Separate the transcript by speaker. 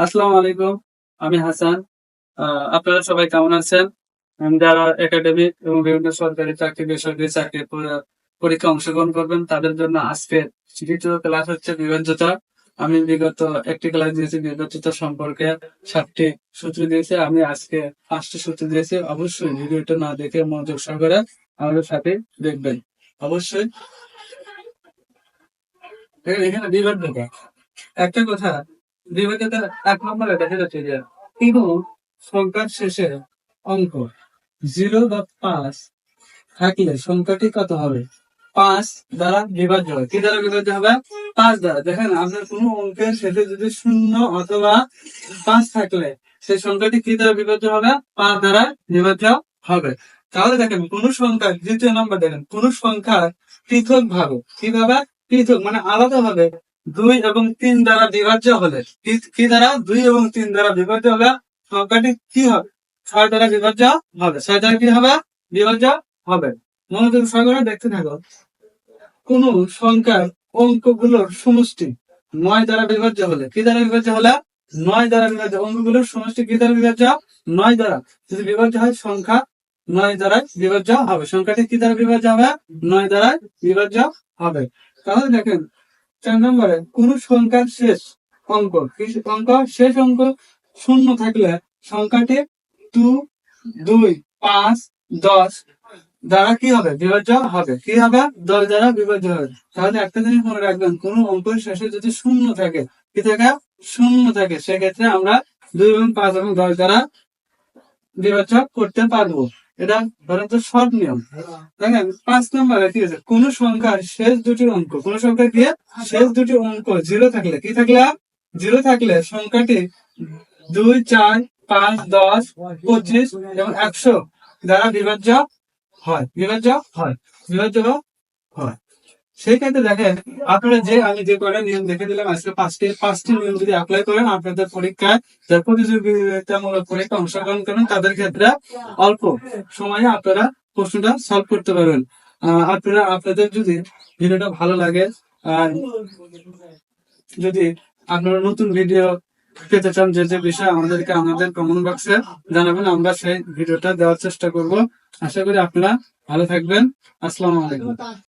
Speaker 1: আসসালামু আলাইকুম, আমি হাসান। আপনারা সবাই কেমন আছেন? যারা একাডেমিক এবং বিভিন্ন সরকারি চাকরি, বেসরকারি চাকরি পর- পরীক্ষা অংশগ্রহণ করবেন, তাদের জন্য আজকে দ্বিতীয় ক্লাস হচ্ছে বিভাজ্যতা। আমি বিগত একটি ক্লাস দিয়েছি, বিভাজ্যতা সম্পর্কে সাতটি সূত্র দিয়েছি। আমি আজকে পাঁচটি সূত্র দিয়েছি। অবশ্যই ভিডিওটা না দেখে মনোযোগ সহকারে আমাদের সাথে দেখবেন। অবশ্যই। এখানে বিভাজ্যতা। একটা কথা এক নম্বরে দেখা যাচ্ছে যে সংখ্যার শেষে অঙ্ক জিরো বা পাঁচ থাকলে সংখ্যাটি কত হবে? পাঁচ দ্বারা বিভাজ্য হবে কি দ্বারা বিভাজ্য হবে? পাঁচ দ্বারা। দেখেন, আপনার অঙ্কের শেষে যদি শূন্য অথবা পাঁচ থাকলে, সেই সংখ্যাটি কি দ্বারা বিভাজ্য হবে? পাঁচ দ্বারা বিভাজ্য হবে। তাহলে দেখেন, কোন সংখ্যা দ্বিতীয় নম্বর দেখেন, কোন সংখ্যার পৃথক ভাবে কীভাবে? পৃথক মানে আলাদা ভাবে দুই এবং তিন দ্বারা বিভাজ্য হলে, কি- দ্বারা? দুই এবং তিন দ্বারা বিভাজ্য হলে সংখ্যাটি কি হবে? ছয় দ্বারা বিভাজ্য হবে। ছয় দ্বারা কি হবে? বিভাজ্য হবে। মনোযোগ সহকারে দেখতে থাকো। কোন সংখ্যার অঙ্কগুলোর সমষ্টি নয় দ্বারা বিভাজ্য হলে, কি দ্বারা বিভাজ্য হলে? নয় দ্বারা বিভাজ্য। অঙ্কগুলোর সমষ্টি কি দ্বারা বিভাজ্য? নয় দ্বারা। যদি বিভাজ্য হয়, সংখ্যা নয় দ্বারা বিভাজ্য হবে। সংখ্যাটি কি দ্বারা বিভাজ্য হবে? নয় দ্বারা বিভাজ্য হবে। তাহলে দেখেন চার নম্বরে, কোন সংখ্যার শেষ অঙ্ক। অঙ্ক, শেষ অঙ্ক শূন্য থাকলে সংখ্যাটি দু, দুই, পাঁচ, দশ দ্বারা কি হবে? বিভাজ্য হবে। কি হবে? দশ দ্বারা বিভাজ্য হবে। তাহলে একটা জিনিস মনে রাখবেন, কোন অঙ্কের শেষে যদি শূন্য থাকে, কি থাকে? শূন্য থাকে। সেক্ষেত্রে আমরা দুই এবং পাঁচ এবং দশ দ্বারা বিভাজ্য করতে পারব। এটা ধরেন শর্ট নিয়ম। দেখেন পাঁচ নম্বরে কি আছে? কোন সংখ্যার শেষ দুটি অঙ্ক, কোন সংখ্যা দিয়ে শেষ দুটি অঙ্ক জিরো থাকলে কি থাকলে? জিরো থাকলে সংখ্যাটি দুই, চার, পাঁচ, দশ, পঁচিশ এবং একশো দ্বারা বিভাজ্য হয়। বিভাজ্য হয়। বিভাজ্য হয়। সেই ক্ষেত্রে দেখেন, আপনারা যে আমি যে কয়টা নিয়ম দেখে দিলাম, আজকে পাঁচটি পাঁচটি নিয়ম যদি অ্যাপ্লাই করেন, আপনাদের পরীক্ষায় যারা প্রতিযোগিতামূলক পরীক্ষা অংশগ্রহণ করেন, তাদের ক্ষেত্রে অল্প সময়ে আপনারা প্রশ্নটা সলভ করতে পারবেন। আপনারা, আপনাদের যদি ভিডিওটা ভালো লাগে, আর যদি আপনারা নতুন ভিডিও পেতে চান, যে যে বিষয়ে আমাদেরকে আমাদের কমেন্ট বক্সে জানাবেন, আমরা সেই ভিডিওটা দেওয়ার চেষ্টা করব। আশা করি আপনারা ভালো থাকবেন। আসসালামু আলাইকুম।